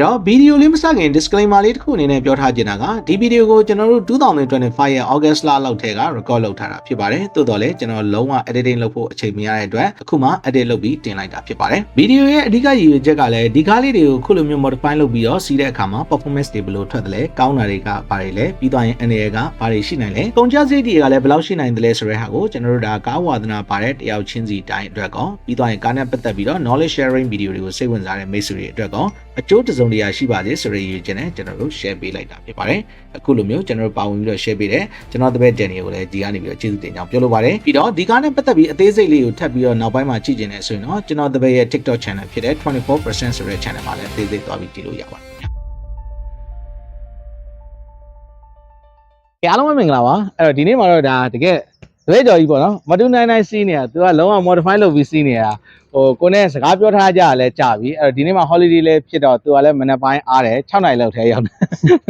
အဲ့တော့ဗီဒီယိုလေးမစခင် disclaimer လေးတစ်ခုအနေနဲ့ပြောထားချင်တာကဒီဗီဒီယိုကိုကျွန်တော်တို့2025ရဲ့ August လလောက်ထဲက record လုပ်ထားတာဖြစ်ပါတယ်။သို့တော်လည်းကျွန်တော်လုံးဝ editing လုပ်ဖို့အချိန်မရတဲ့အတွက်အခုမှ edit လုပ်ပြီးတင်လိုက်တာဖြစ်ပါတယ်။ဗီဒီယိုရဲ့အဓိကရည်ရွယ်ချက်ကလည်းဒီကားလေးတွေကိုခုလိုမျိုး modify လုပ်ပြီးတော့စီးတဲ့အခါမှာ performance တွေဘယ်လိုထွက်တယ်လဲကောင်းတာတွေကဘာတွေလဲပြီးသွားရင်အနေရကဘာတွေရှိနိုင်လဲကုန်ကျစရိတ်တွေကလည်းဘယ်လောက်ရှိနိုင်တယ်လဲဆိုတဲ့ဟာကိုကျွန်တော်တို့ဒါကားဝါသနာပါတဲ့တယောက်ချင်းစီတိုင်းအတွက်ကောပြီးသွားရင်ကားနဲ့ပတ်သက်ပြီးတော့ knowledge sharing video တွေကိုစိတ်ဝင်စားတဲ့မိတ်ဆွေတွေအတွက်ကောအကျိုးတစုံတရာရှိပါစေဆိုတဲ့ရည်ရွယ်ချက်နဲ့ကျွန်တော်တို့ share ပေးလိုက်တာဖြစ်ပါတယ်အခုလိုမျိုးကျွန်တော်တို့ပါဝင်ပြီးတော့ share ပေးတယ်ကျွန်တော်တပည့် Daniel ကိုလည်းဒီကနေပြီးတော့ကျေးဇူးတင်ကြောင်းပြောလိုပါတယ်ပြီးတော့ဒီကားနဲ့ပတ်သက်ပြီးအသေးစိတ်လေးကိုထပ်ပြီးတော့နောက်ပိုင်းမှာကြည့်ကျင်နေဆိုရင်တော့ကျွန်တော်တပည့်ရဲ့ TikTok channel ဖြစ်တဲ့24%ဆိုတဲ့ channel မှာလည်းအသေးစိတ်သွားပြီးကြည့်လို့ရပါတယ်ကဲအားလုံးပဲမင်္ဂလာပါအဲ့တော့ဒီနေ့မှာတော့ဒါတကယ်ရွေးကြော်ကြီးပေါ့နော်မတူ99စီးနေတာသူကလုံးဝ modify လုပ်ပြီးစီးနေတာ ဟိုကိုနဲ့စကားပြောထားကြရလဲကြာပြီအဲ့တော့ဒီနေ့မှာ holiday လဲဖြစ်တော့သူကလည်းမနေ့ပိုင်းအားတယ်6နိုင်လောက်ထဲရောက်တယ်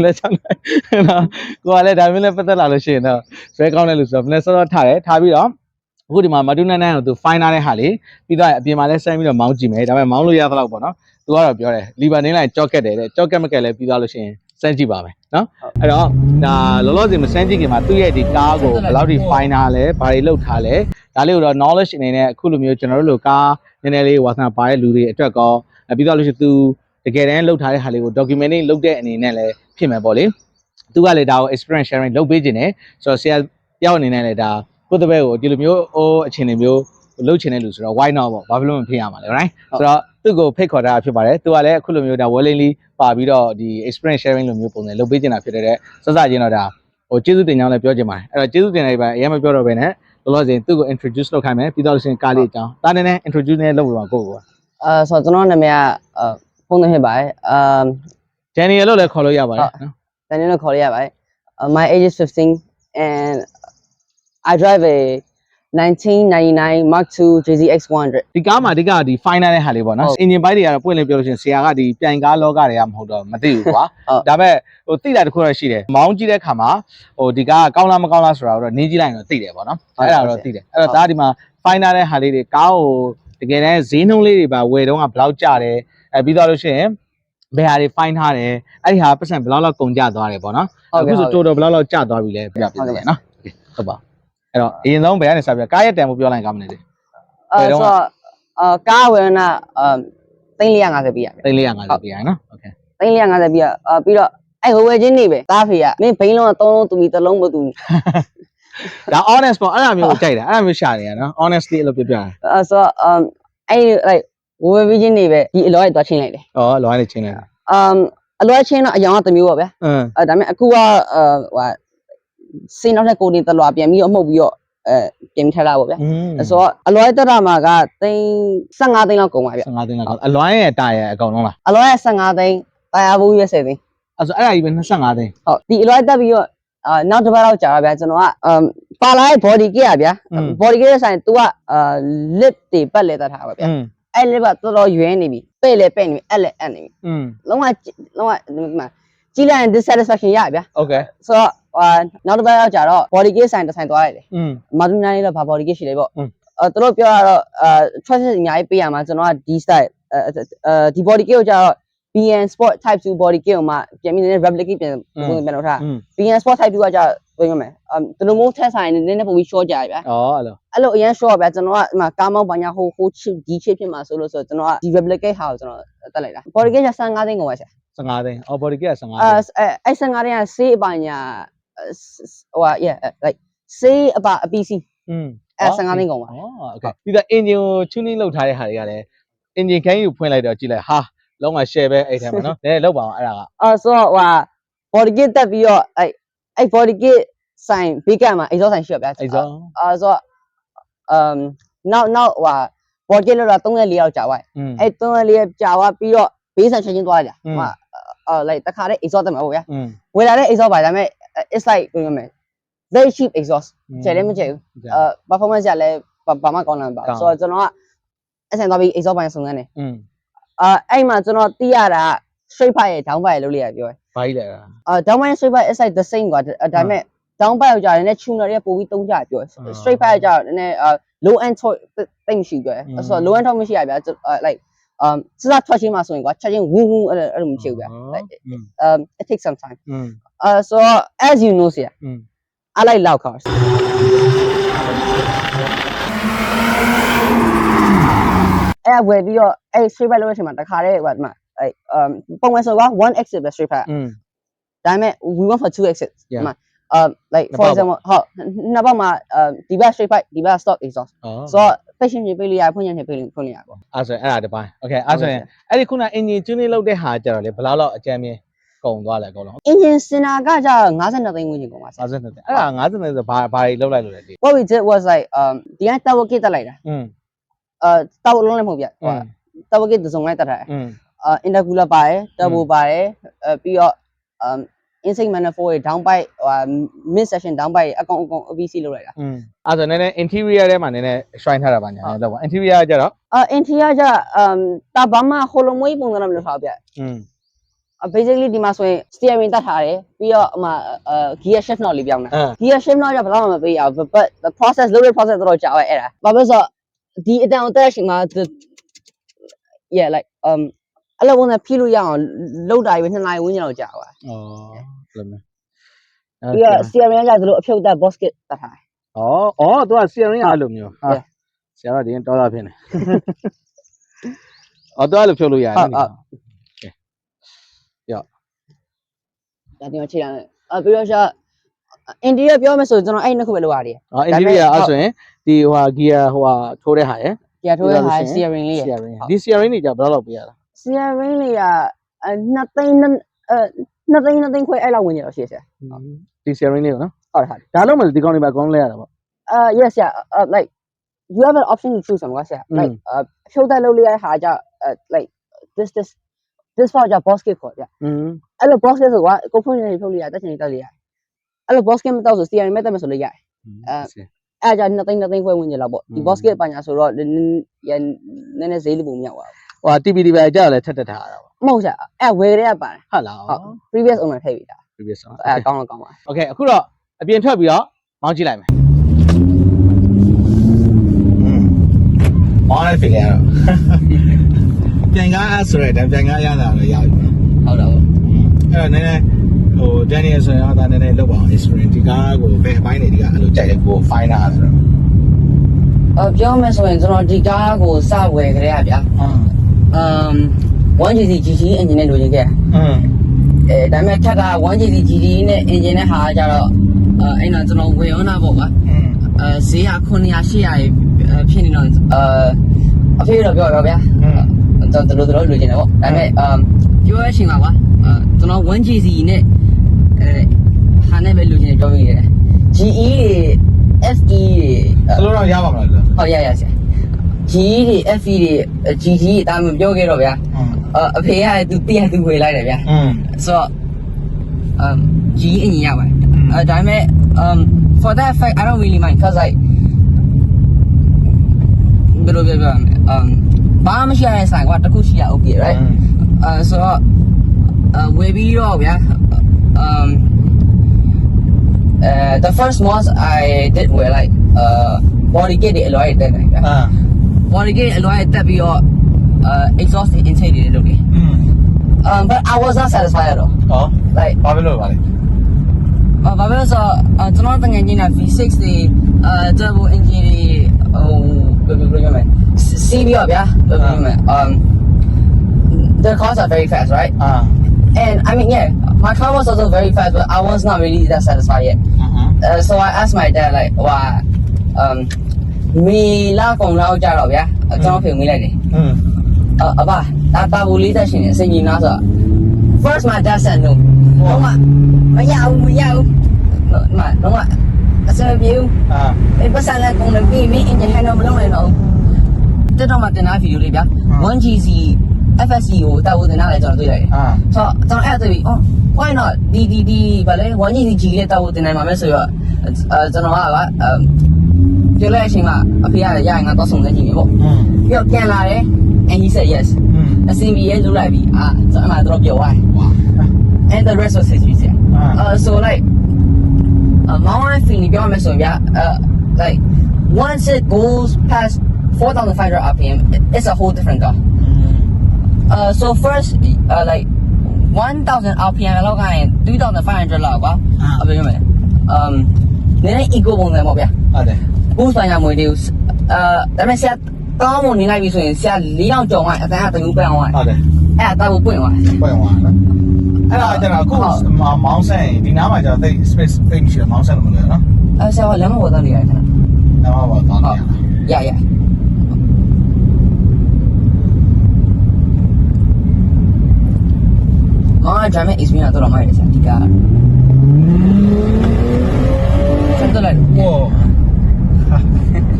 လဲ6နိုင်နော်ကိုကလည်းဒါမျိုးလဲပတ်သက်လာလို့ရှိရင်တော့ဇွဲကောင်းတယ်လို့ဆိုတော့မနေ့စောစောထားတယ်ထားပြီးတော့အခုဒီမှာမတူ99ကိုသူ fine ထားတဲ့ဟာလေးပြီးတော့အပြင်မှာလဲဆင်းပြီးတော့မောင်းကြည့်မယ်ဒါပေမဲ့မောင်းလို့ရသလောက်ပေါ့နော်သူကတော့ပြောတယ်လီဘာနေလိုက်ကြော့ကက်တယ်တဲ့ကြော့ကက်မကက်လဲပြီးသွားလို့ရှိရင် စမ်းကြည့်ပါမယ်နော်အဲ့တော့ဒါလောလောဆယ်မစမ်းကြည့်ခင်မှာသူ့ရဲ့ဒီကားကိုဘယ်လောက်ထိ fine ထားလဲဘာတွေလုပ်ထားလဲဒါလေးကိုတော့ knowledge အနေနဲ့အခုလိုမျိုးကျွန်တော်တို့လိုကားနည်းနည်းလေးဝါသနာပါတဲ့လူတွေအတွက်ကောအဲပြီးတော့လို့ရှိရင်သူတကယ်တမ်းလုပ်ထားတဲ့ဟာလေးကို documenting လုပ်တဲ့အနေနဲ့လည်းဖြစ်မယ်ပေါ့လေသူကလည်းဒါကို experience sharing လုပ်ပေးခြင်းတယ်ဆိုတော့ဆရာတယောက်အနေနဲ့လည်းဒါကိုယ့်တပည့်ကိုဒီလိုမျိုးအိုးအခြေအနေမျိုးလုပ်ချင်တဲ့လူဆိုတော့ why not ပေါ့ဘာဖြစ်လို့မဖြစ်ရမှာလဲ right ဆိုတော့ သူ့ကိုဖိတ်ခေါ်တာဖြစ်ပါတယ်သူကလည်းအခုလိုမျိုးဒါ willingly ပါပြီးတော့ဒီ experience sharing လိုမျိုးပုံစံလုပ်ပေးနေတာဖြစ်တဲ့စစချင်းတော့ဒါဟိုကျေးဇူးတင်ကြောင်းလည်းပြောချင်ပါတယ်အဲ့တော့ကျေးဇူးတင်လိုက်ပါအရင်မပြောတော့ဘဲနဲ့လောလောဆယ်သူ့ကို introduce လုပ်ခိုင်းမယ်ပြီးတော့လို့ရှိရင်ကားလေးအကြောင်းဒါနဲ့နဲ့ introduce နဲ့လုပ်ပြပါကိုယ့်ကိုအဲဆိုတော့ကျွန်တော်နာမည်ကအဲဖုန်းသွင်းဖြစ်ပါတယ်အမ် Daniel လို့လည်းခေါ်လို့ရပါတယ်နော်တန်နေလို့ခေါ်ရရပါတယ် Uh, my age is 15 and I drive a 1999 Mark II JZX 100 ဒီကားမှာအဓိကဒီ final တဲ့ဟာလေးပေါ့နော်ဟုတ်အင်ဂျင်ဘိုက်တွေကတော့ပွင့်လင်းပြောလို့ရှိရင်ဆရာကဒီပြိုင်ကားလောကတွေကမဟုတ်တော့မသိဘူးကွာဟုတ်ဒါပေမဲ့ဟိုသိတာတစ်ခုတော့ရှိတယ်မောင်းကြည့်တဲ့ခါမှာဟိုဒီကားကကောင်းလားမကောင်းလားဆိုတာတော့နင်းကြည့်လိုက်ရင်တော့သိတယ်ပေါ့နော်ဟုတ်အဲ့ဒါတော့သိတယ်အဲ့တော့ဒါကဒီမှာ final တဲ့ဟာလေးတွေကားကိုတကယ်တမ်းဈေးနှုန်းလေးတွေပါဝယ်တော့ကဘယ်လောက်ကျတယ်အဲပြီးတော့လို့ရှိရင်ဘယ်ဟာတွေ fine ထားတယ်အဲ့ဒီဟာပတ်စံဘယ်လောက်လောက်ကုန်ကျသွားတယ်ပေါ့နော်ဟုတ်အခုကဲ့ဆိုဟုတ်ကဲ့ total ဘယ်လောက်လောက်ကျသွားပြီလဲပြပြပြနော်ဟုတ်ပါ အဲ့တော့အရင်ဆုံးဘယ်ကနေစပြကားရဲ့တန်ဖိုးပြောလိုက်ကောင်းမလဲလေ အဲ ဘယ်တော့ ဆိုတော့အကားဝယ်နာအမ်350ပေးရမယ် သိန်း450ပြရနော်โอเค 350ပေးရအပြီးတော့အဲ့ဟိုဝယ်ချင်းနေပဲသားဖေကမင်းဘိန်းလုံးက3လုံးတူပြီးတစ်လုံးမတူဘူး ဒါ honest ပေါ့အဲ့ဒါမျိုးကိုကြိုက်တာအဲ့ဒါမျိုးရှာနေရနော် honestly အဲ့လိုပြပြတယ် အဲဆိုတော့အမ်အဲ့ like ဝယ်ပြီးချင်းနေပဲဒီအလောရဲ့တွားချင်းလိုက်တယ် ဩလောရနေချင်းနေတာ အမ်အလောချင်းတော့အယောင်ကတစ်မျိုးပါဗျာ အင်း အဲဒါပေမဲ့အခုကအဲဟို စင်းနောက်ထပ်ကိုတင်တလွာပြန်ပြီးတော့မှုတ်ပြီးတော့အဲပြင်ထားတာပေါ့ဗျာအဲဆိုတော့အလွိုင်းတက်တာမှာကသိန်း15သိန်းလောက်ကုန်ပါဗျာ15သိန်းလောက်အလွိုင်းရဲ့တာရဲ့အကောင်လုံးလားအလွိုင်းရဲ့15သိန်းတာယာဘူးရဲ့10သိန်းအဲဆိုအဲ့ဒါကြီးပဲ25သိန်းဟုတ်ဒီအလွိုင်းတက်ပြီးတော့အာနောက်တစ်ပတ်လောက်ကြာတာဗျာကျွန်တော်ကအမ်ပါလာရဲ့ body kit อ่ะဗျာ body kit ရဲ့ဆိုင် तू ကအာ lip တွေပတ်လဲတတ်တာပါဗျာအဲ့ lip ကတော်တော်ရွေးနေပြီပဲ့လဲပဲ့နေပြီအဲ့လဲအဲ့နေပြီလုံးဝလုံးဝဒီမှာ ကြီးလိုက်ရင် dissatisfaction ရဗျာဟုတ်ကဲ့ဆိုတော့အာနောက်တစ်ပတ်ရောက်ကြတော့ body kit ဆိုင်တစ်ဆိုင်သွားလိုက်တယ်อืมမာဒူနာလေးတော့ဗာ body kit ရှိလေပေါ့အဲသူတို့ပြောတာတော့အာ choices အများကြီးပေးရမှာကျွန်တော်က D style အဲဒီ body kit ကိုကြတော့ BN Sport Type 2 body kit ကိုမှပြန်ပြီးနည်းနည်း replicate ပြန်ပုံစံပြန်လုပ်ထား BN Sport Type 2ကကြတော့ပြောရမယ်အမ်သူတို့မိုးထက်ဆိုင်နည်းနည်းပုံပြီး short ကြရဗျာဩအဲ့လိုအဲ့လိုအရင် short ဗျာကျွန်တော်ကဒီမှာကားမောက်ဘာညာဟိုဟို chip ဒီ chip ဖြစ်မှာဆိုလို့ဆိုတော့ကျွန်တော်ကဒီ replicate ဟာကိုကျွန်တော်တက်လိုက်တာ body kit က35သိန်းကုန်ပါဆရာ 15သိန်း offer က15သိန်းအဲအဲ15သိန်းကဆေးအပိုင်းညာဟိုဟာ yeah like ဆေးအပအပီစီอืมအဲ15သိန်းကုန်ပါဟုတ်ကဲ့ပြီးတော့ engine ကို tuning လုပ်ထားတဲ့ဟာတွေကလည်း engine ခိုင်းကိုဖွင့်လိုက်တော့ကြည့်လိုက်ဟာလုံးဝ share ပဲအဲ့ထဲမှာနော်လဲလောက်ပါအောင်အဲ့ဒါကအော်ဆိုတော့ဟိုဟာ body kit တက်ပြီးတော့အဲ့အဲ့ body kit ဆိုင်ဘေးကမှာ exhaust ဆိုင်ရှိရဗျာ exhaust အော်ဆိုတော့ um now now ဟိုဟာ body kit လောက်တော့34ရောက်ကြာသွားအဲ့34ရောက်ကြာသွားပြီးတော့ဘေးဆိုင်ချက်ချင်းသွားလိုက်တာဟိုဟာ အော် like တခါတဲ့ exhaust တက်မှာပေါ့ဗျာဝင်လာတဲ့ exhaust ပါဒါပေမဲ့ it's like ဘယ်လိုမလဲ very cheap exhaust ကျဲလည်းမကျဲဘူးအဲ performance ကလည်းဘာမှကောင်းလာမပါဆိုတော့ကျွန်တော်ကအဆန်သွားပြီး exhaust ပိုင်းစုံစမ်းတယ်အာအဲ့မှာကျွန်တော်သိရတာ straight pipe ရဲ့ down pipe ရဲ့လို့လေးရပြောတယ်ဘာကြီးလဲအာ down pipe ရဲ့ straight pipe it's like the same ကွာဒါပေမဲ့ down pipe ကိုကြာတယ်နဲ့ tuner တွေကပိုပြီးတုံးကြပြော straight pipe ကကြာတယ်နဲ့ low end torque တိတ်မရှိပြောတယ်ဆိုတော့ low end torque မရှိရဗျာ like စစထွက်ချင်းမှဆိုရင်ကွာချက်ချင်းဝူးဝူးအဲ့လိုအဲ့လိုမဖြစ်ဘူးဗျာ um it takes some time. so as you know ဆရာ I like loud cars. I straight eh, um one exit ပဲ straight we want for two exits ဒီမှာ um like for example ဟုတ်နှစ်ပတ်မှာ um straight exhaust so တက်ရှင်တွေပြေးလို့ရဖွင့်ရနေပြေးလို့ဖွင့်လို့ရပေါ့အဲ့ဆိုရင်အဲ့ဒါတစ်ပိုင်း okay အဲ့ဆိုရင်အဲ့ဒီခုန engine tuning လုပ်တဲ့ဟာကြတော့လေဘယ်လောက်လောက်အကြမ်းမြင်ကုန်သွားလဲအကုန်လုံး engine စင်နာကကြ52သိန်းဝန်းကျင်ကုန်ပါဆရာ52သိန်းအဲ့ဒါ52သိန်းဆိုဘာဘာတွေလောက်လိုက်လို့လဲဒီ what we did was like um ဒီက tower kit တက်လိုက်တာอืมအဲတောက်လုံးလည်းမဟုတ်ဗျဟို tower kit သုံးလိုက်တက်ထားတယ်အဲ intercooler ပါတယ် turbo ပါတယ်အဲပြီးတော့ um inside manifold တွေ down pipe ဟို mid section down pipe တွေအကောင်အကောင် OBC လုပ်လိုက်တာ อืมအဲ့ဆိုနည်းနည်း interior ထဲမှာနည်းနည်း shrine ထားတာပါညာလည်းတော့ပါ interior ကကြတော့ အာ interior က um တာဘာမှဟိုလိုမွေးပုံစံမျိုးလုပ်ထားဗျ อืม အ basically ဒီမှာဆိုရင် steering တက်ထားတယ်ပြီးတော့အမအဲ gear shift knob လေးပြောင်းတာ အာ gear shift knob ကဘယ်တော့မှမပေးရဘူး but the process လုပ်တဲ့ process တော့ကြာပဲအဲ့ဒါဘာဖြစ်လို့ဆိုတော့ဒီအတန်အသက်ရှင်မှာ the- yeah like um အဲ့လိုဝင်ဖြီးလို့ရအောင်လုပ်တာကြီးပဲ2နာရီဝန်းကျင်လောက်ကြာပါဩဘယ်လိုမျိုးပြီးတော့ steering ကသူတို့အဖြုတ်တက် basket တက်ထားတယ်ဩဩသူက steering ကအဲ့လိုမျိုးဟာ Yeah. ဆရာတော့ဒီရင်တော်တာဖြစ်နေဩသူကအဲ့လိုဖြုတ်လို့ရတယ်ဟုတ်ဟုတ်ဒါတင်ချိရတယ်အပြီးတော့ရှာအိန္ဒိယပြောမယ်ဆိုရင်ကျွန်တော်အဲ့နှစ်ခုပဲလုပ်ရတယ်ဩ interior အဲ့ဆိုရင်ဒီဟိုဟာ gear ဟိုဟာထိုးတဲ့ဟာရယ်။ကြာထိုးရဟာပြီးတော့ steering လေးရ steering ဒီ steering တွေကြဘယ်လောက်လောက်ပေးရလဲ steering လေးကအဲနှစ်သိန်းနှစ်အဲနှစ်သိန်းနှစ်သိန်းခွဲအဲ့လောက်ဝင်ကြတော့ရှိဆရာဒီ steering လေးကိုနော်။ဟုတ်တယ်ဟုတ်တယ်ဒါလုံးမလို့ဒီကောင်တွေပါအကုန်လုံးလဲရတာပေါ့။ uh yes ဆရာ uh, like you have an option to choose မှာဆရာ like uh ဖြုတ်တက်လုပ်လေးရဟာကြ uh, like this this this part ကြ boss kit ခေါ်ကြอืม။အဲ့လို boss kit ဆိုကွာကိုဖွင့်နေဖြုတ်လို့ရတက်ချင်တက်လို့ရ။အဲ့လို boss kit မတော့ဆို steering မဲ့တက်မယ်ဆိုလို့ရတယ်။အဲ့ဒါကြနှစ်သိန်းနှစ်သိန်းခွဲဝင်ကြလောက်ပေါ့။ဒီ boss kit ပညာဆိုတော့နည်းနည်းနည်းနည်းဈေးလေးပုံမြောက်ပါဘူး ဟိုဟာ TPD ပဲကြာလဲထက်တက်ထားတာပေါ့မဟုတ်ကြအဲ့ဝယ်တဲ့ကပါတယ်ဟုတ်လားဟုတ် previous owner ထည့်ပြီးတာ previous ဆိုအဲ့ဒါကောင်းတော့ကောင်းပါ Okay အခုတော့အပြင်ထွက်ပြီးတော့မောင်းကြည့်လိုက်မယ်မောင်းလိုက်ပြီလေအဲ့တော့ပြန်ကားအဆိုရတဲ့ပြန်ကားရတာလည်းရပြီ ဟုတ်တာပေါ့အဲ့တော့နည်းနည်းဟို Daniel ဆိုရင်တော့ဒါနည်းနည်းလောက်ပါအောင် experience ဒီကားကိုဘယ်အပိုင်းတွေဒီကအဲ့လိုကြိုက်လဲကို finder ဆိုတော့အော်ပြောမယ်ဆိုရင်ကျွန်တော်ဒီကားကိုစဝယ်ကြရဗျာ အ um 1GC GT engine နဲ့လိုချင်ခဲ့အင်းအဲဒါပေမဲ့ထက်က 1GC GT နဲ့ engine နဲ့ဟာကြတော့အဲအဲ့တော့ကျွန်တော်ဝယ်ရောနာပေါ့ကွာအင်းအဲဈေးက900 800ဖြစ်နေတော့အဲအဖေတော့ပြောရောဗျာကျွန်တော်တို့တို့လိုချင်တယ်ပေါ့ဒါပေမဲ့ um ပြောရချင်းပါကွာအဲကျွန်တော် 1GC နဲ့အဲဟာနဲ့ပဲလိုချင်တယ်ပြောမိတယ် GE တွေ FE တွေစလို့တော့ရပါမလားလို့ဟုတ်ရရဆရာ G တွေ FE တွေ GG တွေတာမပြောခဲ့တော့ဗျာ အင်း အအဖေကသူတည့်ရသူဝေလိုက်တယ်ဗျာ အင်း ဆိုတော့ um G အင်ကြီးရပါတယ်အဲဒါပေမဲ့ um for that fact I don't really mind cuz like ဘယ်လိုပြောပြရမလဲ um ဘာမှမရှိရတဲ့ဆိုင်ကွာတစ်ခုရှိရ okay right အဲဆိုတော့အဲဝယ်ပြီးတော့ဗျာ um uh the first month I did were like uh body kit တွေအလွှဲတက်တယ်ဗျာ အာ body kit အလွှဲတက်ပြီးတော့ uh exhaust intake တွေလုပ်တယ် အင်း um but I was not satisfied at all ဟော like ဘာဖြစ်လို့ပါလဲ uh ဘာလို့လဲဆိုတော့uh ကျွန်တော်တကယ်ကြီးနေ V6 တွေ uh turbo engine တွေဟိုဘယ်လိုပြောမလဲစီးပြီးတော့ဗျာဘယ်လိုပြောမလဲ um the cars are very fast right အာ and I mean yeah my car was also very fast but I was not really that satisfied yet အင်း uh, so I asked my dad like ဟို um မီလာကုန်လောက်ကြတော့ဗျာကျွန်တော်ဖေမေးလိုက်တယ်အင်းအအဘဒါတာဘူလေးတက်ရှင်နေအစင်ကြီးနားဆိုတော့ first my dad said no တော့မမရဘူးမရဘူးမတော့မအစင်ပြေဘူးအာအေးပတ်စံလည်းကုန်တယ်ပြီးမင်းအင်ဂျင်ဟန်တော့မလုပ်နိုင်တော့ဘူးတက်တော့မှတင်သားဗီဒီယိုလေးဗျာ 1GC FSC ကိုတောက်ဖို့တင်သားလည်းကျွန်တော်တွေ့လိုက်တယ်အာဆိုတော့ကျွန်တော်အဲ့ဒါတွေ့ပြီးအော် why not ဒီဒီဒီဗာလေ 1GC G လေးတောက်ဖို့တင်နိုင်မှာမဲဆိုတော့အဲကျွန်တော်ကပါအမ် ပြောလိုက်အချိန်မှာအဖေကလည်းရရင်ငါတော့ဆုံးနေကြည့်နေပေါ့အင်းပြီးတော့ပြန်လာတယ် and he said yes အင်းအစင်ပြေလုပ်လိုက်ပြီအာဆိုတော့အမှတော့ပြောသွားတယ်ဝါ and the rest was history ဆရာအာ uh so like uh Mount Infinity ပြောမယ်ဆိုရင်ဗျာ uh like once it goes past 4500 rpm it- it's a whole different car Uh, so first, uh, like 1,000 RPM လောက်ကနေ2,500လောက်ပါအပြောမယ်။ um နည်းနည်း eco ပုံစံပေါ့ဗျာဟုတ်တယ်။ boost ဆိုင်ရမွေလေးကိုအာဒါပေမဲ့ဆရာတောင်းမနေလိုက်ပြီဆိုရင်ဆရာ၄000ကျော်မှအတန်းကတကူပန်းအောင်ဟုတ်တယ်။အဲ့ဒါတော့ပွင့်သွားတယ်ပွင့်သွားနော်အဲ့ဒါကျတော့အခုမောင်းဆန်ဒီနားမှာကျတော့တိတ် space တိတ်မရှိတော့မောင်းဆန်လို့မလွယ်နော်။အဲ့ဆရာကလမ်းမပေါ်တော့နေရတယ်ခဏဒါမှမဟုတ်သွားနေရ။ရရ။ကောင်းတဲ့ drama experience တော့မိုက်တယ်ဆရာဒီက။ဆက်တော့လိုက်ဝေါ Yeah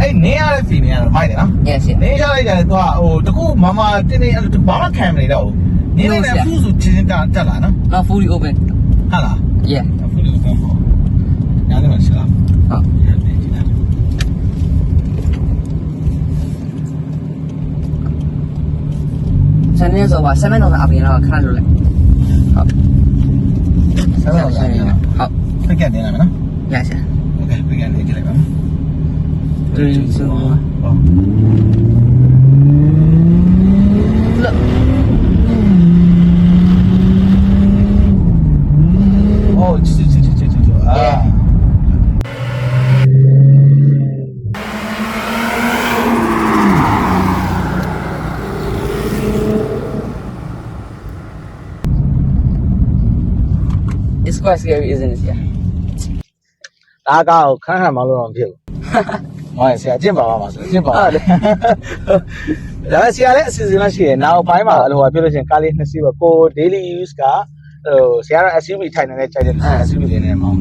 အဲ့နေရတဲ့ feeling ကတော့မိုက်တယ်နော် Yes yes နေရလိုက်ကြတယ်သူကဟိုတကူမမတင်းနေအဲ့ဘာမှခံမနေတော့ဘူးနေနေနဲ့ဖူးစုချင်းချင်းတက်တက်လာနော် Not fully open ဟာလား Yeah ဖူးလို့ကောင်းပေါ့ညာနေမှာရှိလား ဟုတ် ဆန်နေဆိုပါ7000အပြင်တော့ခဏလို့လိုက်ဟုတ် ဆက်တော့ဆိုင်ရ ဟုတ် ပြကနေလာမယ်နော် ရဆရာ โอเคပြကနေကြည့်လိုက်ပါ 3 2 1ဟုတ် look โอ้ချစ်ချစ်ချစ်ချစ်ချစ်အာ it's quite scary isn't it yeah ဒါကောက်ခန်းခန်းမလို့တော့ မဖြစ်ဘူးဟောဆရာကျင့်ပါပါမှာဆိုကျင့်ပါဟုတ်တယ်ဒါဆရာလည်းအစီအစဉ်လားရှိရနောက်ပိုင်းမှာအဲ့လိုပြောလို့ရှိရင်ကားလေးနှစ်စီးပဲကို daily use ကဟိုဆရာက SUV ထိုင်နေတဲ့ချိန်တဲ့ SUV လေးနဲ့မောင်း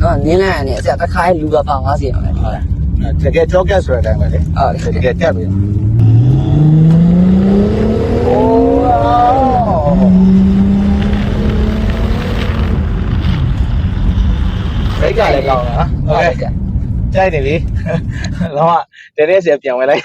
တော့နင်းလိုက်ရတယ်ဆရာတစ်ခါလူကပါသွားစီအောင်လေ တကယ်တော့ကက်ဆိုတဲ့အတိုင်းပဲလေအဲ့တကယ်တက်ပြီိတ်ကလည်းကောင်းတာဟုတ်ကဲ့ကြိုက်နေပြီတော့တရေစီပြန်ဝင်လိုက်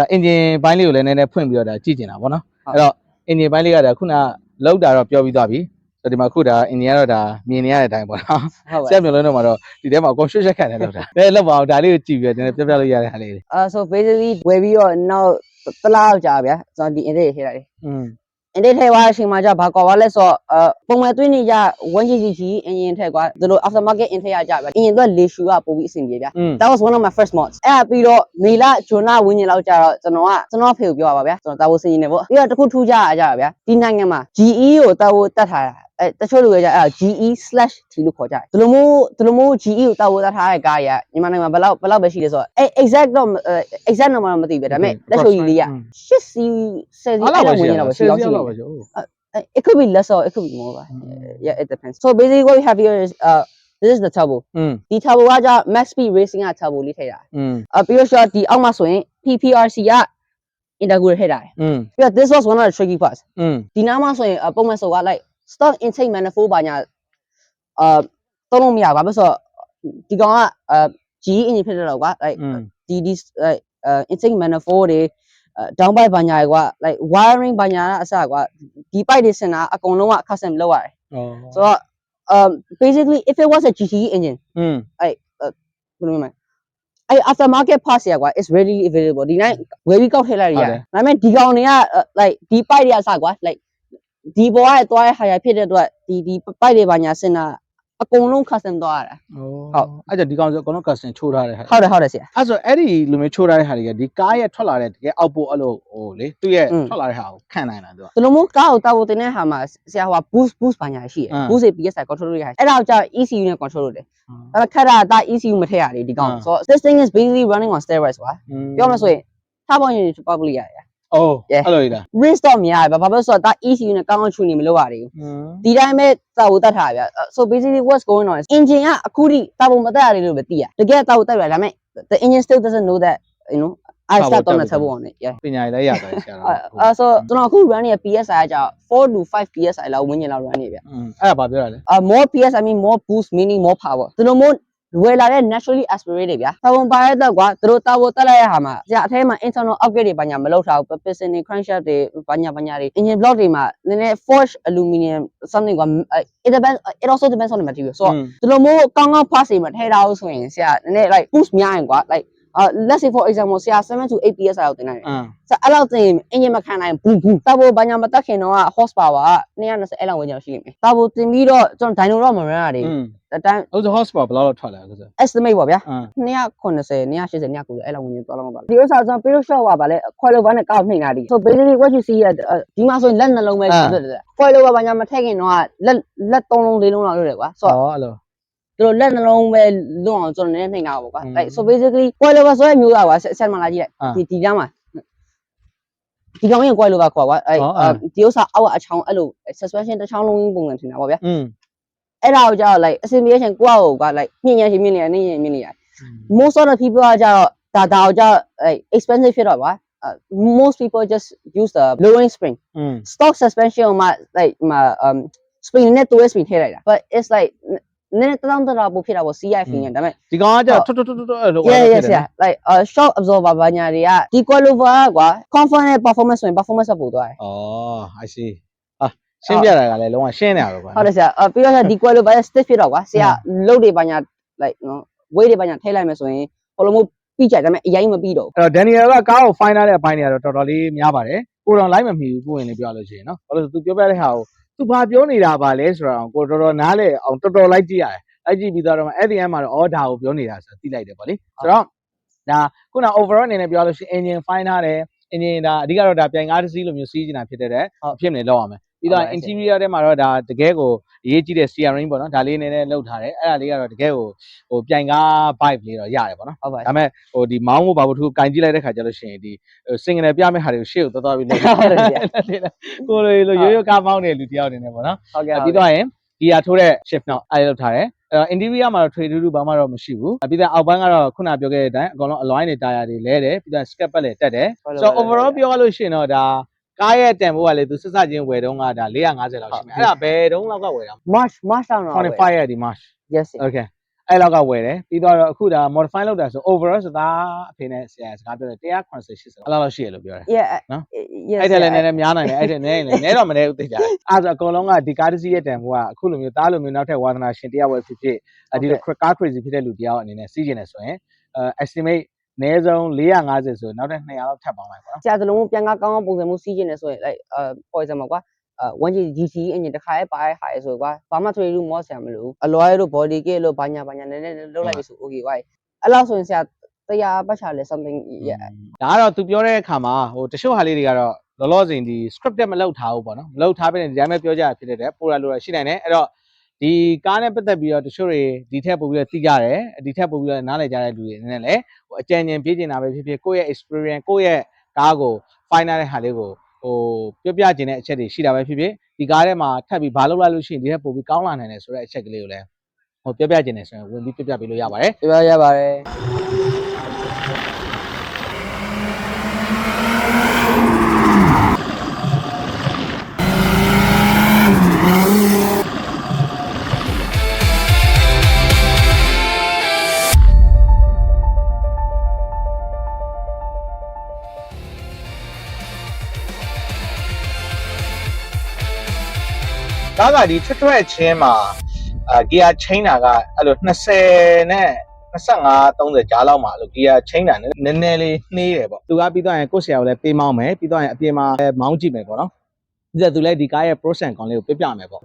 ဒါအင်ဂျင်ပိုင်းလေးကိုလည်းနည်းနည်းဖွင့်ပြီးတော့ဒါကြည့်ကျင်တာဗောနော်အဲ့တော့အင်ဂျင်ပိုင်းလေးကဒါခုနလောက်တာတော့ပြောပြီးသွားပြီဆိုတော့ဒီမှာခုဒါအင်ဂျင်ကတော့ဒါမြင်နေရတဲ့အတိုင်းပေါ့နော်ဟုတ်ပါဆက်မျိုးလုံးတော့မှာတော့ဒီထဲမှာအကုန်ရွှတ်ရွှတ်ခတ်နေလောက်တာဒါလောက်ပါအောင်ဒါလေးကိုကြည့်ပြီးတော့နည်းနည်းပြပြလို့ရတဲ့ဟာလေးတွေအာ so basically ဝယ်ပြီးတော့နောက်တစ်လားလောက်ကြာဗျာကျွန်တော်ဒီ edit ထဲတာလေอืม edit ထဲသွားတဲ့အချိန်မှာじゃဘာကော်ပါလဲဆိုတော့အပုံမှန်သွင်းနေကြ 1GCC အင်ဂျင်ထက်ကွာဒီလို aftermarket အင်ထက်ရကြဗျာအင်ဂျင်တော့လေရှူကပို့ပြီးအဆင်ပြေဗျာ อืม that was one of my first mods အဲ့ဒါပြီးတော့မေလဂျွန်လဝင်းကျင်လောက်ကြာတော့ကျွန်တော်ကကျွန်တော်ဖေကိုပြောပါပါဗျာကျွန်တော်တာဝစင်နေပေါ့ပြီးတော့တခုထူးကြရကြတာဗျာဒီနိုင်ငံမှာ GE ကိုတာဝတတ်ထားတာ အဲတချို့လူတွေကအဲ GE/T လို့ခေါ်ကြတယ်ဒီလိုမျိုးဒီလိုမျိုး GE ကိုတောက်ဝသားထားတဲ့ကားတွေကညီမနိုင်ငံဘယ်လောက်ဘယ်လောက်ပဲရှိလဲဆိုတော့အဲ exact တော့ exact number တော့မသိဘူးဒါပေမဲ့လက်ချိုကြီးလေးက 8C it could be less or it could be more yeah it depends. So basically what we have here is uh this is the turbo ဒီ turbo ကကြ max speed racing က turbo လေးထည့်တာအပြီးတော့ဒီအောက်မှာဆိုရင် PPRC က integrated ထည့်တာပြီးတော့ this was one of the tricky parts. ဒီနားမှာဆိုရင်ပုံမှန်ဆိုက uh, like stock intake manifold ဘာညာအာသုံးလို့မရဘူး။ဘာဖြစ်လို့ဆိုတော့ဒီကောင်ကအာ GE engine ဖြစ်တဲ့တော့ကွာ like อืม ဒီဒီ like uh, intake manifold တွေ uh, down pipe ဘာညာတွေကွာ like wiring ဘာညာကအစကွာဒီ pipe တွေစင်တာအကုန်လုံးက custom လုပ်ရတယ် อ๋อ ဆိုတော့ um basically if it was a GTE engine อืม ဘယ်လိုမျိုးမလဲအဲ့ aftermarket parts တွေကကွာ is readily available ဒီတိုင်းဝယ်ပြီးကောက်ထည့်လိုက်ရရတယ်ဒါပေမဲ့ဒီကောင်တွေက uh, like ဒီ pipe တွေအစကွာ like ဒီဘောကသွားတဲ့ဟာရဖြစ်တဲ့အတွက်ဒီဒီပိုက်တွေပါညာစင်တာအကုန်လုံး custom သွားရတာဟုတ်အဲ့ကြဒီကောင်ဆိုအကုန်လုံး custom ချိုးထားတဲ့ဟာဟုတ်တယ်ဟုတ်တယ်ဆရာအဲ့ဆိုအဲ့ဒီလူမျိုးချိုးထားတဲ့ဟာတွေကဒီကားရဲ့ထွက်လာတဲ့တကယ်အောက်ပို့အဲ့လိုဟိုလေသူ့ရဲ့ထွက်လာတဲ့ဟာကိုခံနိုင်တာသူကဒီလိုမျိုးကားကိုတောက်ဖို့တင်တဲ့ဟာမှာဆရာဟိုက boost boost ပါညာရှိတယ် boost ရဲ့ PS က control ရတာအဲ့ဒါကြောင့် ECU နဲ့ control လုပ်တယ်အဲ့ခက်တာဒါ ECU မထည့်ရလေဒီကောင် so this thing is basically running on steroids ပါပြောမှဆိုရင်ထားပေါ်ရင် probably ရတယ် အော်အဲ့လိုကြီးလား risk တော့များတယ်ဗျဘာဖြစ်လို့ဆိုတော့ဒါ ECU နဲ့ကောင်းကောင်းချူနေမလို့ရတယ်ဘူးဒီတိုင်းပဲတာကိုတတ်ထားဗျ so basically what's going on is engine ကအခုထိတာပုံမတက်ရတယ်လို့ပဲသိရတကယ်တာကိုတက်ရဒါပေမဲ့ the engine still doesn't know that you know I start on the turbo on it yeah ပညာရည်လည်းရတယ်ဆရာအဲဆိုကျွန်တော်အခု run နေ PSI က4 to 5 PSI လောက်ဝင်းကျင်လောက် run နေဗျအဲ့ဒါဘာပြောတာလဲအာ more PSI mean more boost meaning more power သူတို့မို့ ဝယ်လာတဲ့ naturally aspirated ဗျာတာဝန်ပါရတဲ့ကွာသူတို့တာဝန်တက်လိုက်ရဟာမှာကြာအထဲမှာ internal upgrade တွေဘာညာမလုပ်ထားဘူး piston တွေ crankshaft တွေဘာညာဘာညာတွေ engine block တွေမှာနည်းနည်း forged aluminum something ကွာ it depends it also depends on the material so อืมဒီလိုမျိုးကောင်းကောင်း pass တွေမထည့်ထားဘူးဆိုရင်ဆရာနည်းနည်း like boost များရင်ကွာ like အာ let's say for example ဆရာ7 to 8 PS လောက်တင်နိုင်တယ်ဆရာအဲ့လောက်တင်အင်ဂျင်မခံနိုင်ဘူးဘူးတပ်ဖို့ဘာညာမတက်ခင်တော့ horse power က220အဲ့လောက်ဝင်ကြရှိနေမယ်တပ်ဖို့တင်ပြီးတော့ကျွန်တော် dyno တော့မ run ရတယ်အတိုင်းဟုတ်ဆို horse power ဘယ်လောက်ထွက်လဲဆို estimate ပေါ့ဗျာ280 280 290အဲ့လောက်ဝင်သွားလောက်မှာပါဒီဥစ္စာဆို payload shot ပါလေ coilover နဲ့ကောက်နှိမ်တာဒီဆို basically what you see ရဒီမှာဆိုရင်လက်နှလုံးပဲရှိတယ် coilover ဘာညာမထည့်ခင်တော့လက်လက်3လုံး4လုံးလောက်လုပ်တယ်ကွာဆိုတော့ သူတို့လက်နှလုံးပဲလွန့်အောင်ကျွန်တော်လည်းနှိမ်တာပေါ့ကွာအဲ့ so basically coil over ဆိုတဲ့မျိုးကွာဆက်မလာကြည့်လိုက်ဒီဒီကြားမှာဒီကောင်ရဲ့ coil over ကွာကွာအဲ့ဒီဥစ္စာအောက်ကအချောင်းအဲ့လို suspension တစ်ချောင်းလုံးပုံစံထင်တာပေါ့ဗျာအဲ့ဒါကိုကြာတော့ like assimilation ကိုယ့်အကိုက like မြင်ရရှင်မြင်နေရနေရမြင်နေရ most of the people ကကြာတော့ဒါဒါကိုကြာ like expensive ဖြစ်တော့ကွာ Uh, most people just use the lowering spring. Mm. Stock suspension on my like my um spring net to spring here like that. But it's like နည်းနည်းတောင်းတတာပို့ဖြစ်တာပေါ့ CI อื fin มနဲ့ဒါပေမဲ့ဒီကောင်ကကြာဟုတ်ထွတ်ထွတ်ထွတ်ထွတ်အဲ့လို yeah yes yeah like uh shock absorber ဘာညာတွေကဒီ coilover ကွာ comfort နဲ့ performance ဆိုရင် performance ကပို့သွားတယ်ဩ I see အာရှင်းပြတာကလည်းလုံးဝရှင်းနေရတော့ကွာဟုတ်တယ်ဆရာအပြီးတော့ဒီ coilover stiff ဖြစ်တော့ကွာဆရာ load တွေဘာညာ like နော် weight တွေဘာညာထည့်လိုက်မယ်ဆိုရင်ဟိုလိုမျိုးပြီးကြတယ်ဒါပေမဲ့အရင်မပြီးတော့အဲ့တော့ Daniel ကကားကို find တဲ့အပိုင်းတွေကတော့တော်တော်လေးများပါတယ်ကိုတော်လိုက်မမီဘူးကိုရင်လေးပြောရလို့ရှိရင်နော်ဘာလို့လဲဆိုသူပြောပြတဲ့ဟာကို သူဘာပြောနေတာပါလဲဆိုတော့ကိုတော်တော်နားလေအောင်တော်တော်လိုက်ကြည့်ရတယ်လိုက်ကြည့်ပြီးတော့မှအဲ့ဒီအမ်းမှာတော့အော်ဒါကိုပြောနေတာဆိုသိလိုက်တယ်ပေါ့လေဆိုတော့ဒါခုန overall အနေနဲ့ပြောလို့ရှိရင် engine find ထားတယ် engine ဒါအဓိကတော့ဒါပြိုင်ကားတစ်စီးလိုမျိုးစီးနေတာဖြစ်တဲ့ဟုတ်ဖြစ်နေလောက်ရမယ် ပြီးတော့ interior ထဲမှာတော့ဒါတကယ်ကိုအရေးကြီးတဲ့ steering ပေါ့နော်ဒါလေးနည်းနည်းလှုပ်ထားတယ်အဲ့ဒါလေးကတော့တကယ်ကိုဟိုပြိုင်ကား vibe လေးတော့ရတယ်ပေါ့နော်ဟုတ်ပါဒါပေမဲ့ဟိုဒီမောင်းကိုဘာလို့သူကင်ကြည့်လိုက်တဲ့ခါကျလို့ရှိရင်ဒီစင်ကနေပြမဲ့ဟာတွေကိုရှေ့ကိုသွားသွားပြီးနေဟုတ်တယ်ဗျာကိုလိုလိုရိုးရိုးကားမောင်းနေတဲ့လူတစ်ယောက်အနေနဲ့ပေါ့နော်ဟုတ်ကဲ့အဲ့ပြီးတော့ရင်ဂီယာထိုးတဲ့ shift နောက်အဲ့လောက်ထားတယ်အဲ့တော့ interior မှာတော့ trade တူဘာမှတော့မရှိဘူးအဲ့ပြီးတော့အောက်ပိုင်းကတော့ခုနပြောခဲ့တဲ့အတိုင်းအကောင်လုံး align တွေ tire တွေလဲတယ်ပြီးတော့ skep pad လည်းတက်တယ်ဆိုတော့ overall ပြောရလို့ရှိရင်တော့ဒါ ကားရဲ့တန်ဖိုးကလေသူစစချင်းဝယ်တုန်းကဒါ450လောက်ရှိမယ်အဲ့ဒါဘယ်တုန်းလောက်ကဝယ်တာ march march တောင်းတော့25ရဲ့ဒီ march yes okay အဲ့လောက်ကဝယ်တယ်ပြီးတော့အခုဒါ modify လုပ်တာဆို overall ဆိုတာအဖေနဲ့ဆရာစကားပြောတယ်180 80အဲ့လောက်လောက်ရှိရလို့ပြောတယ် yeah နော် yes အဲ့ဒါလည်းနည်းနည်းများနိုင်တယ်အဲ့ဒါနည်းနည်းနည်းတော့မနည်းဘူးသိကြတယ်အဲ့ဒါအကုန်လုံးကဒီကားတစ်စီးရဲ့တန်ဖိုးကအခုလိုမျိုးတားလိုမျိုးနောက်ထပ်ဝါသနာရှင်တရားဝယ်ဖြစ်ဖြစ်အဲဒီလိုကား crazy ဖြစ်တဲ့လူတရားအနေနဲ့စီးကျင်နေဆိုရင် အဲ estimate နည်းဆုံး450ဆိုနောက်ထပ်200လောက်ထပ်ပေါင်းလိုက်ပါနော်ဆရာစလုံးပြန်ကားကောင်းကောင်းပုံစံမျိုးစီးကျင်နေဆိုရင် like uh for example ကွာအဲ 1G GC engine တစ်ခါရဲ့ပါရဲ့ဟာရဲ့ဆိုကွာဘာမှထွေလို့မောဆရာမလို့အလွားတို့ body kit လို့ဘာညာဘာညာနည်းနည်းလုပ်လိုက်ပြီဆို okay ကွာအဲ့လောက်ဆိုရင်ဆရာတရားပတ်ချလဲ something yeah ဒါကတော့သူပြောတဲ့အခါမှာဟိုတချို့ဟာလေးတွေကတော့လောလောဆယ်ဒီ scripted မလုပ်ထားဘူးပေါ့နော်မလုပ်ထားဘဲနဲ့ဒီတိုင်းပဲပြောကြရဖြစ်တဲ့တဲ့ပိုရာလိုရရှိနိုင်တယ်အဲ့တော့ ဒီကားနဲ့ပတ်သက်ပြီးတော့တချို့တွေဒီထက်ပို့ပြီးတော့သိကြတယ်ဒီထက်ပို့ပြီးတော့နားလည်ကြတဲ့လူတွေအနေနဲ့လည်းဟိုအကြံဉာဏ်ပေးချင်တာပဲဖြစ်ဖြစ်ကိုယ့်ရဲ့ experience ကိုယ့်ရဲ့ကားကို final တဲ့ဟာလေးကိုဟိုပြောပြချင်တဲ့အချက်တွေရှိတာပဲဖြစ်ဖြစ်ဒီကားထဲမှာထပ်ပြီးဘာလုပ်လိုက်လို့ရှိရင်ဒီထက်ပို့ပြီးကောင်းလာနိုင်တယ်ဆိုတဲ့အချက်ကလေးကိုလည်းဟိုပြောပြချင်တယ်ဆိုရင်ဝင်ပြီးပြောပြပေးလို့ရပါတယ်ပြရပါတယ် ကားကဒီထွက်ထွက်ချင်းမှာအာဂီယာချိန်တာကအဲ့လို20နဲ့25 30ကြားလောက်မှာအဲ့လိုဂီယာချိန်တာနည်းနည်းလေးနှေးတယ်ပေါ့သူကပြီးတော့ရင်ကိုယ့်ဆရာကိုလည်းပေးမောင်းမယ်ပြီးတော့ရင်အပြင်မှာလည်းမောင်းကြည့်မယ်ပေါ့နော်ပြီးတော့သူလည်းဒီကားရဲ့ pros and cons လေးကိုပြပြမယ်ပေါ့